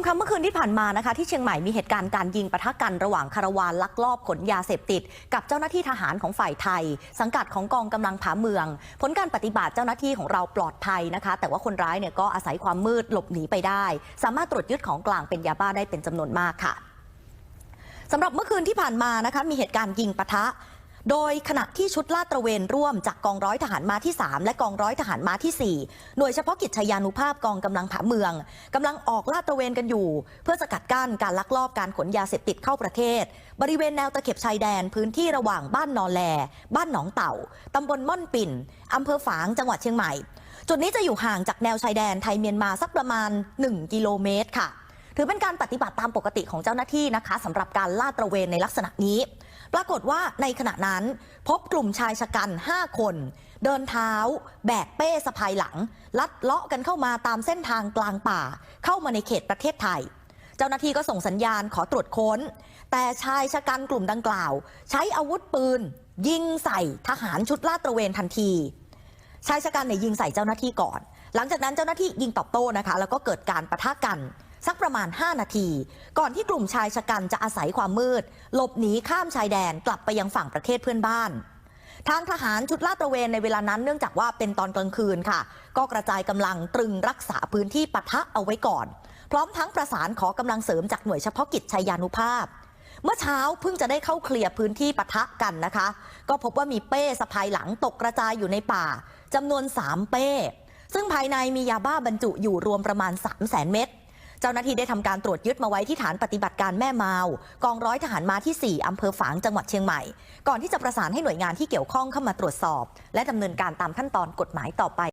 มคะเมื่อคืนที่ผ่านมานะคะที่เชียงใหม่มีเหตุการณ์การยิงปะทะกันระหว่างคาราวานลักลอบขนยาเสพติด กับเจ้าหน้าที่ทหารของฝ่ายไทย สังกัดของกองกำลังผาเมือง ผลการปฏิบัติเจ้าหน้าที่ของเราปลอดภัยนะคะ แต่ว่าคนร้ายเนี่ยก็อาศัยความมืดหลบหนีไปได้ สามารถตรวจยึดของกลางเป็นยาบ้าได้เป็นจำนวนมากค่ะสำหรับเมื่อคืนที่ผ่านมานะคะมีเหตุการณ์ยิงปะทะ โดยขณะที่ชุดลาดตระเวนร่วมจากกองร้อยทหารม้าที่ 3 และกองร้อยทหารม้าที่ 4 หน่วยเฉพาะกิจชายานุภาพกองกำลังผาเมืองกำลังออกลาดตระเวนกันอยู่ เพื่อสกัดกั้นการลักลอบการขนยาเสพติดเข้าประเทศ บริเวณแนวตะเข็บชายแดนพื้นที่ระหว่างบ้านนอแล บ้านหนองเต่าตำบลม่อนปิ่นอำเภอฝางจังหวัดเชียงใหม่ จุดนี้จะอยู่ห่างจากแนวชายแดนไทยเมียนมาสักประมาณ 1 กิโลเมตรค่ะ ถือเป็นการปฏิบัติตามปกติของเจ้าหน้าที่นะคะสำหรับการลาดตระเวนในลักษณะนี้ ปรากฏว่าในขณะนั้น พบกลุ่มชายชะกัน 5 คน เดินเท้า แบกเป้สะพายหลัง ลัดเลาะกันเข้ามาตามเส้นทางกลางป่า เข้ามาในเขตประเทศไทย เจ้าหน้าที่ก็ส่งสัญญาณขอตรวจค้น แต่ชายชะกันกลุ่มดังกล่าว ใช้อาวุธปืน ยิงใส่ทหารชุดลาดตระเวนทันทีชายชะกันเนี่ยยิงใส่เจ้าหน้าที่ก่อน หลังจากนั้นเจ้าหน้าที่ยิงตอบโต้นะคะ แล้วก็เกิดการปะทะกัน สักประมาณ 5 นาที ก่อนที่กลุ่มชายชะกันจะอาศัยความมืด หลบหนีข้ามชายแดนกลับไปยังฝั่งประเทศเพื่อนบ้าน ทางทหารชุดลาดตระเวนในเวลานั้นเนื่องจากว่าเป็นตอนกลางคืนค่ะ ก็กระจายกำลังตรึงรักษาพื้นที่ปะทะเอาไว้ก่อน พร้อมทั้งประสานขอกำลังเสริมจากหน่วยเฉพาะกิจชัยยานุภาพเมื่อเช้าเพิ่งจะได้เข้าเคลียร์พื้นที่ปะทะกันนะคะ ก็พบว่ามีเป้สะพายหลังตกกระจายอยู่ในป่าจำนวน 3 เป้ ซึ่งภายในมียาบ้าบรรจุอยู่รวมประมาณ 3 0 0 0 0 0 เม็ด เจ้าหน้าที่ได้ทำการตรวจยึดมาไว้ที่ฐานปฏิบัติการแม่เมากองร้อยทหารมาที่ 4อำเภอฝางจังหวัดเชียงใหม่ ก่อนที่จะประสานให้หน่วยงานที่เกี่ยวข้องเข้ามาตรวจสอบ และดำเนินการตามขั้นตอนกฎหมายต่อไป